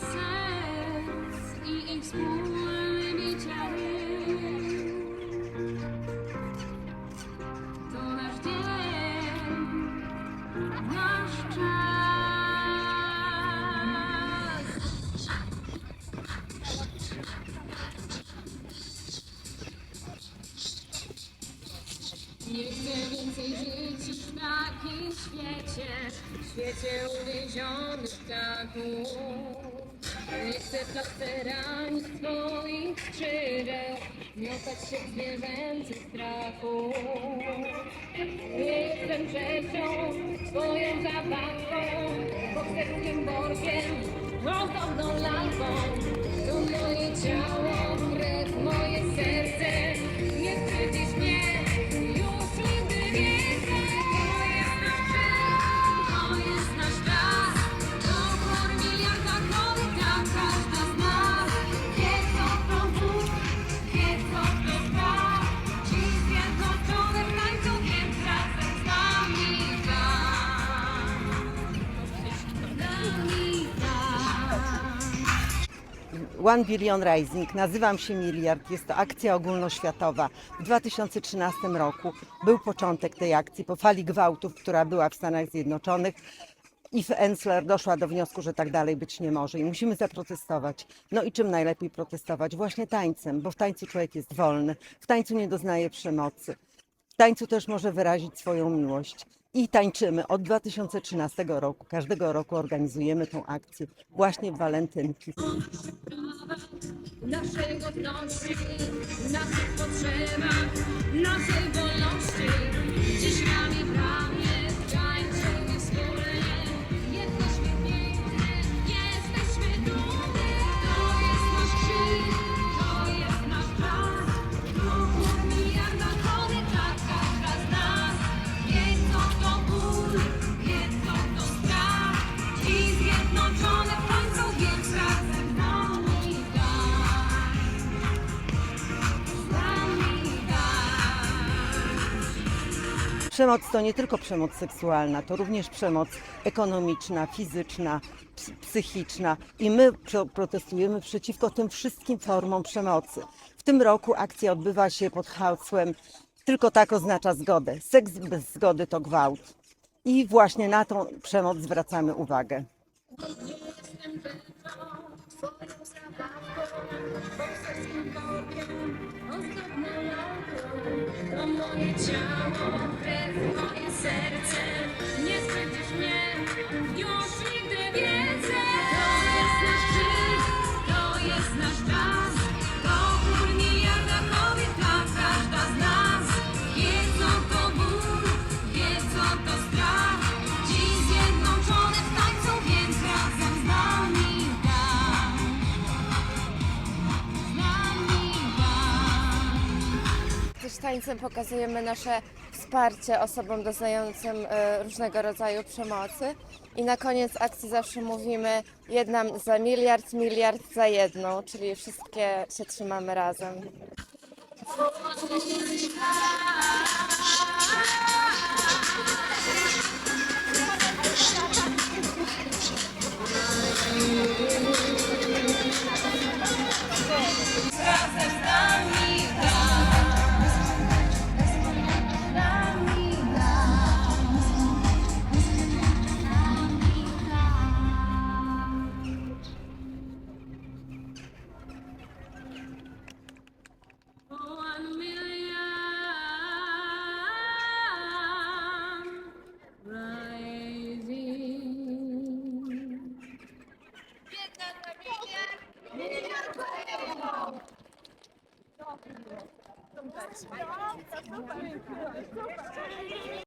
serc i ich. To nasz dzień, nasz czas. Nie chcę więcej żyć w takim świecie, świecie uwięzionych ptaków. Nie chcę plastera ani swoich skrzydeł, miotać się w zwierzęcych strachu. Nie jestem rzeczą, swoją zabawką, bokserskim workiem, ozdobną lalką. To moje ciało, One Billion Rising, nazywam się Miliard, jest to akcja ogólnoświatowa. W 2013 roku był początek tej akcji po fali gwałtów, która była w Stanach Zjednoczonych. Eve Ensler doszła do wniosku, że tak dalej być nie może i musimy zaprotestować. No i czym najlepiej protestować? Właśnie tańcem, bo w tańcu człowiek jest wolny, w tańcu nie doznaje przemocy. Tańcu też może wyrazić swoją miłość. I tańczymy od 2013 roku. Każdego roku organizujemy tą akcję właśnie w walentynki. naszej godności, naszych potrzebach, naszej wolności. Dziś ramię w Przemoc to nie tylko przemoc seksualna, to również przemoc ekonomiczna, fizyczna, ps- psychiczna i my pro- protestujemy przeciwko tym wszystkim formom przemocy. W tym roku akcja odbywa się pod hasłem Tylko tak oznacza zgodę. Seks bez zgody to gwałt. I właśnie na tą przemoc zwracamy uwagę. Moje ciało, Nie mnie, już nigdy więcej. To jest nasz to jest nasz czas. To każda z nas. To ból, to strach. Dziś zjednoczone więc razem. Też tańcem pokazujemy nasze wsparcie osobom doznającym e, różnego rodzaju przemocy. I na koniec akcji zawsze mówimy jedna za miliard, miliard za jedną, czyli wszystkie się trzymamy razem. Razem Super. Super.